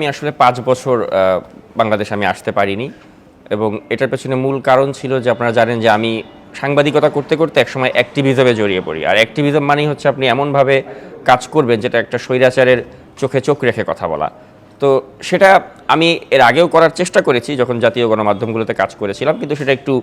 আমি আসলে পাঁচ বছর বাংলাদেশে আমি আসতে পারিনি এবং এটার পেছনে মূল কারণ ছিল যে আপনারা জানেন যে আমি সাংবাদিকতা করতে করতে একসময় অ্যাক্টিভিজমে জড়িয়ে পড়ি। আর অ্যাক্টিভিজম মানেই হচ্ছে আপনি এমনভাবে কাজ করবেন যেটা একটা স্বৈরাচারের চোখে চোখ রেখে কথা বলা। তো সেটা আমি এর আগেও করার চেষ্টা করেছি যখন জাতীয় গণমাধ্যমগুলোতে কাজ করেছিলাম, কিন্তু সেটা একটু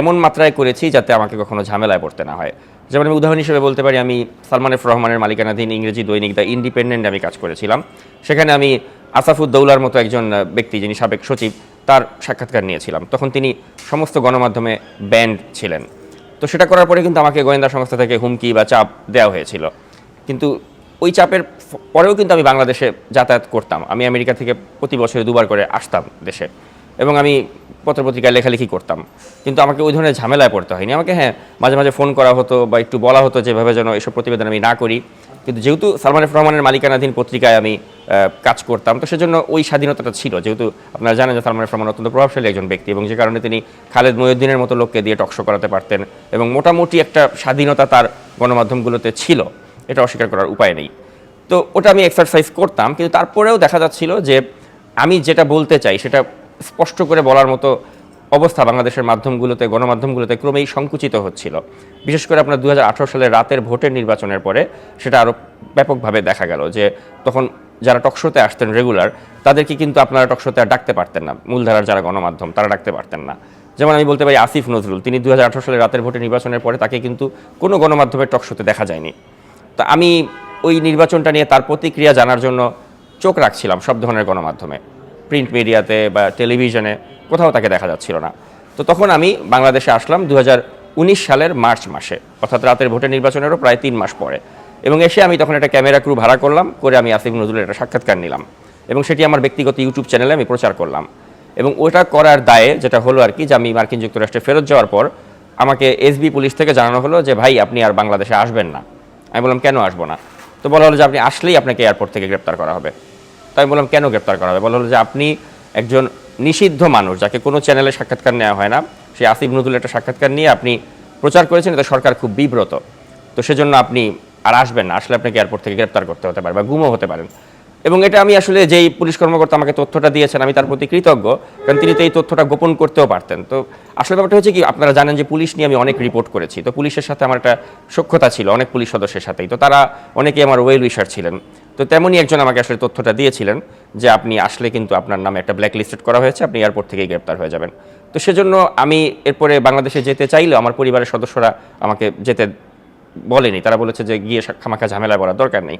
এমন মাত্রায় করেছি যাতে আমাকে কখনো ঝামেলায় পড়তে না হয়। যেমন আমি উদাহরণ হিসেবে বলতে পারি, আমি সালমান রহমানের মালিকানাধীন ইংরেজি দৈনিক দ্য ইন্ডিপেন্ডেন্ট আমি কাজ করেছিলাম। সেখানে আমি আসাফুদ্দৌলার মতো একজন ব্যক্তি যিনি সাবেক সচিব, তার সাক্ষাৎকার নিয়েছিলাম। তখন তিনি সমস্ত গণমাধ্যমে ব্যান্ড ছিলেন। তো সেটা করার পরে কিন্তু আমাকে গোয়েন্দা সংস্থা থেকে হুমকি বা চাপ দেওয়া হয়েছিল। কিন্তু ওই চাপের পরেও কিন্তু আমি বাংলাদেশে যাতায়াত করতাম। আমি আমেরিকা থেকে প্রতি বছরে দুবার করে আসতাম দেশে এবং আমি পত্রপত্রিকায় লেখালেখি করতাম। কিন্তু আমাকে ওই ধরনের ঝামেলায় পড়তে হয়নি। আমাকে হ্যাঁ মাঝে মাঝে ফোন করা হতো বা একটু বলা হতো যেভাবে যেন এসব প্রতিবেদন আমি না করি। কিন্তু যেহেতু সালমান রহমানের মালিকানাধীন পত্রিকায় আমি কাজ করতাম, তো সেজন্য ওই স্বাধীনতাটা ছিল। যেহেতু আপনারা জানেন যে সালমান রহমান অত্যন্ত প্রভাবশালী একজন ব্যক্তি এবং যে কারণে তিনি খালেদ মহিউদ্দিনের মতো লোককে দিয়ে টকশো করাতে পারতেন এবং মোটামুটি একটা স্বাধীনতা তার গণমাধ্যমগুলোতে ছিল। এটা অস্বীকার করার উপায় নেই। তো ওটা আমি এক্সারসাইজ করতাম, কিন্তু তারপরেও দেখা যাচ্ছিল যে আমি যেটা বলতে চাই সেটা স্পষ্ট করে বলার মতো অবস্থা বাংলাদেশের মাধ্যমগুলোতে, গণমাধ্যমগুলোতে ক্রমেই সংকুচিত হচ্ছিল। বিশেষ করে আপনার দু সালের রাতের ভোটের নির্বাচনের পরে সেটা আরও ব্যাপকভাবে দেখা গেল যে তখন যারা টকশোতে আসতেন রেগুলার, তাদেরকে কিন্তু আপনারা টকশোতে আর ডাকতে পারতেন না। মূলধারার যারা গণমাধ্যম, তারা ডাকতে পারতেন না। যেমন আমি বলতে পারি আসিফ নজরুল, তিনি দু সালের রাতের ভোটের নির্বাচনের পরে তাকে কিন্তু কোনো গণমাধ্যমের টকশোতে দেখা যায়নি। তা আমি ওই নির্বাচনটা নিয়ে তার প্রতিক্রিয়া জানার জন্য চোখ রাখছিলাম সব ধরনের গণমাধ্যমে। প্রিন্ট মিডিয়াতে বা টেলিভিশনে। কোথাও তাকে দেখা যাচ্ছিল না। তো তখন আমি বাংলাদেশে আসলাম দু হাজার উনিশ সালের মার্চ মাসে, অর্থাৎ রাতের ভোটের নির্বাচনেরও প্রায় তিন মাস পরে। এবং এসে আমি তখন একটা ক্যামেরা ক্রু ভাড়া করলাম, করে আমি আসিফ নজরুলের একটা সাক্ষাৎকার নিলাম। এবং সেটি আমার ব্যক্তিগত ইউটিউব চ্যানেলে আমি প্রচার করলাম। এবং ওটা করার দায়ে যেটা হলো আর কি, যে আমি মার্কিন যুক্তরাষ্ট্রে ফেরত যাওয়ার পর আমাকে এসবি পুলিশ থেকে জানানো হলো যে, ভাই, আপনি আর বাংলাদেশে আসবেন না। আমি বললাম, কেন আসব না? তো বলা হলো যে, আপনি আসলেই আপনাকে এয়ারপোর্ট থেকে গ্রেপ্তার করা হবে। তাই আমি বললাম, কেন গ্রেপ্তার করা হবে? বলা হলো যে, আপনি একজন নিষিদ্ধ মানুষ, যাকে কোনো চ্যানেলে সাক্ষাৎকার নেওয়া হয় না। সেই আসিফ নজরুল একটা সাক্ষাৎকার নিয়ে আপনি প্রচার করেছেন, এটা সরকার খুব বিব্রত। তো সেজন্য আপনি আর আসবেন না, আসলে আপনাকে এয়ারপোর্ট থেকে গ্রেপ্তার করতে হতে পারে বা গুমও হতে পারেন। এবং এটা আমি আসলে যেই পুলিশ কর্মকর্তা আমাকে তথ্যটা দিয়েছেন, আমি তার প্রতি কৃতজ্ঞ, কারণ তিনি তো এই তথ্যটা গোপন করতেও পারতেন। তো আসলে ব্যাপারটা হচ্ছে কি, আপনারা জানেন যে পুলিশ নিয়ে আমি অনেক রিপোর্ট করেছি। তো পুলিশের সাথে আমার একটা সক্ষতা ছিল, অনেক পুলিশ সদস্যের সাথেই। তো তারা অনেকেই আমার ওয়েল উইশার ছিলেন। তো তেমনই একজন আমাকে আসলে তথ্যটা দিয়েছিলেন। যে আপনি আসলে কিন্তু আপনার নামে একটা ব্ল্যাক লিস্টেড করা হয়েছে, আপনি এয়ারপোর্ট থেকেই গ্রেপ্তার হয়ে যাবেন। তো সেজন্য আমি এরপরে বাংলাদেশে যেতে চাইলেও আমার পরিবারের সদস্যরা আমাকে যেতে বলেনি। তারা বলেছে যে গিয়ে খামাখা ঝামেলা করার দরকার নেই।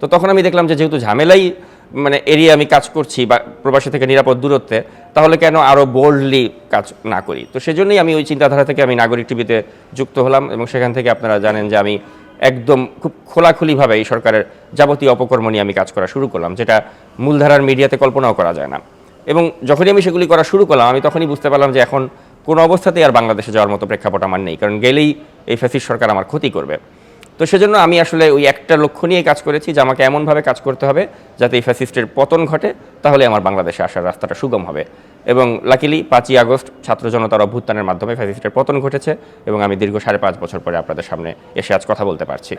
তো তখন আমি দেখলাম যে যেহেতু ঝামেলাই মানে এরিয়া আমি কাজ করছি বা প্রবাসী থেকে নিরাপদ দূরত্বে, তাহলে কেন আরও বোল্ডলি কাজ না করি? তো সেজন্যই আমি ওই চিন্তাধারা থেকে আমি নাগরিক টিভিতে যুক্ত হলাম এবং সেখান থেকে আপনারা জানেন যে আমি একদম খুব খোলাখুলিভাবে এই সরকারের যাবতীয় অপকর্ম নিয়ে আমি কাজ করা শুরু করলাম, যেটা মূলধারার মিডিয়াতে কল্পনাও করা যায় না। এবং যখনই আমি সেগুলি করা শুরু করলাম, আমি তখনই বুঝতে পারলাম যে এখন কোনো অবস্থাতেই আর বাংলাদেশে যাওয়ার মতো প্রেক্ষাপট আমার নেই, কারণ গেলেই এই ফ্যাসিস্ট সরকার আমার ক্ষতি করবে। তো সেজন্য আমি আসলে ওই একটা লক্ষ্য নিয়ে কাজ করেছি যে আমাকে এমনভাবে কাজ করতে হবে যাতে এই ফ্যাসিস্টের পতন ঘটে, তাহলে আমার বাংলাদেশে আসার রাস্তাটা সুগম হবে। এবং লাকিলি পাঁচই আগস্ট ছাত্র জনতার অভ্যুত্থানের মাধ্যমে ফ্যাসিস্টের পতন ঘটেছে এবং আমি দীর্ঘ সাড়ে পাঁচ বছর পরে আপনাদের সামনে এসে আজ কথা বলতে পারছি।